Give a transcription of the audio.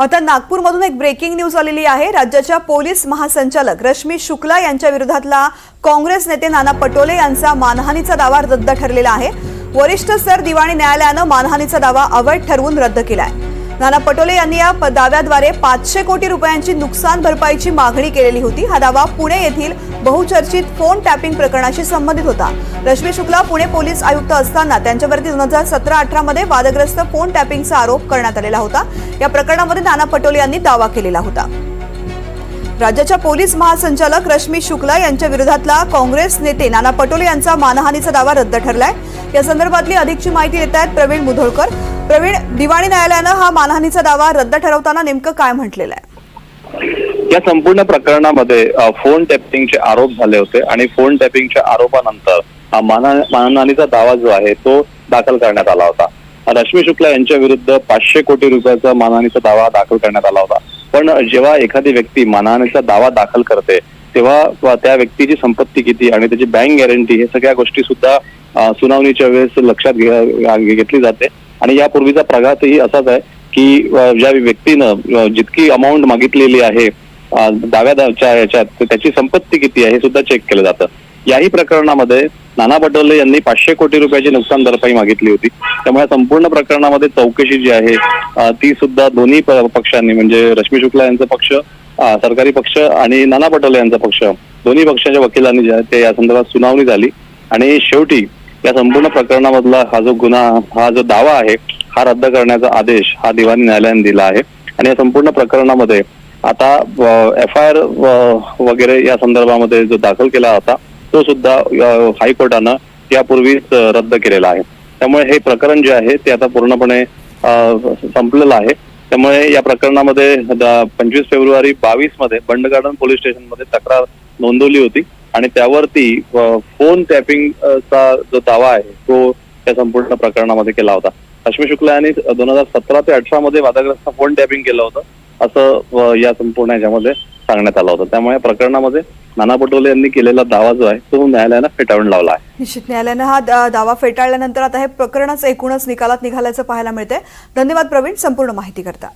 आता नागपूरमधून एक breaking news आलेली आहे. राज्याच्या पोलीस महासंचालक रश्मी शुक्ला यांच्या विरोधातला काँग्रेस नेते नाना पटोले यांचा मानहानीचा दावा रद्द ठरलेला आहे. वरिष्ठ स्तर दिवाणी न्यायालयानं मानहानीचा दावा अवैध ठरवून रद्द केलाय. नाना पटोले यांनी या प- दाव्याद्वारे पाचशे कोटी रुपयांची नुकसान भरपाईची मागणी केलेली होती. हा दावा पुणे येथील बहुचर्चित फोन टॅपिंग प्रकरणाशी संबंधित होता. रश्मी शुक्ला पुणे पोलीस आयुक्त असताना त्यांच्यावरती दोन हजार सतरा अठरा मध्ये वादग्रस्त फोन टॅपिंगचा आरोप करण्यात आलेला होता. या प्रकरणामध्ये नाना पटोले यांनी दावा केलेला होता. राज्याच्या पोलीस महासंचालक रश्मी शुक्ला यांच्या विरोधातला काँग्रेस नेते नाना पटोले यांचा मानहानीचा दावा रद्द ठरलाय. या संदर्भातली अधिकची माहिती देत आहेत प्रवीण मुधोळकर. प्रवीण दिवाणी न्यायालयानं हा मानहानीचा दावा रद्द ठरवताना नेमकं काय म्हटलेलं आहे? या संपूर्ण प्रकरणामध्ये फोन टॅपिंगचे आरोप झाले होते आणि फोन टॅपिंगच्या आरोपानंतर हा मानहानीचा दावा जो आहे तो दाखल करण्यात आला होता. रश्मी शुक्ला यांच्या विरुद्ध पाचशे कोटी रुपयाचा मानहानीचा दावा दाखल करण्यात आला होता. पण जेव्हा एखादी व्यक्ती मानहानीचा दावा दाखल करते तेव्हा त्या व्यक्तीची संपत्ती किती आणि त्याची बँक गॅरंटी हे सगळ्या गोष्टी सुद्धा सुनावणीच्या वेळेस लक्षात घे- घेतली जाते. आणि यापूर्वीचा प्रघातही असाच आहे की ज्या व्यक्तीनं जितकी अमाऊंट मागितलेली आहे दाव्या याच्यात त्याची संपत्ती किती आहे हे सुद्धा चेक केलं जातं. याही प्रकरणामध्ये नाना पटोले यांनी पाचशे कोटी रुपयाची नुकसान भरपाई मागितली होती. त्यामुळे संपूर्ण प्रकरणामध्ये चौकशी जी आहे ती सुद्धा दोन्ही प- पक्षांनी म्हणजे रश्मी शुक्ला यांचा पक्ष सरकारी पक्ष आणि नाना पटोले यांचा पक्ष दोन्ही पक्षाच्या वकिलांनी जे आहे ते या संदर्भात सुनावणी झाली. आणि शेवटी या संपूर्ण प्रकरणामधला हा जो गुन्हा हा जो दावा आहे हा रद्द करण्याचा आदेश हा दिवाणी न्यायालयाने दिला आहे. आणि या संपूर्ण प्रकरणामध्ये आता एफ आय आर वगैरे या संदर्भामध्ये जो दाखल केला होता तो सुद्धा हायकोर्टानं यापूर्वीच रद्द केलेला आहे. त्यामुळे हे प्रकरण जे आहे ते आता पूर्णपणे संपलेलं आहे. त्यामुळे या प्रकरणामध्ये पंचवीस फेब्रुवारी बावीसमध्ये बंड गार्डन पोलीस स्टेशनमध्ये तक्रार नोंदवली होती आणि त्यावरती फोन टॅपिंग चा जो दावा आहे तो त्या संपूर्ण प्रकरणामध्ये केला होता. अश्मी शुक्ला यांनी दोन हजार सतरा ते अठरा मध्ये वादाग्रस्त फोन टॅपिंग केलं होतं. असं या संपूर्ण याच्यामध्ये सांगण्यात आलं होतं. त्यामुळे या प्रकरणामध्ये नाना पटोले यांनी केलेला दावा जो आहे तो न्यायालयानं फेटाळून लावला आहे. निश्चित न्यायालयानं हा दावा फेटाळल्यानंतर आता हे प्रकरणच एकूणच निकालात निघाल्याचं पाहायला मिळते धन्यवाद प्रवीण संपूर्ण माहिती करता.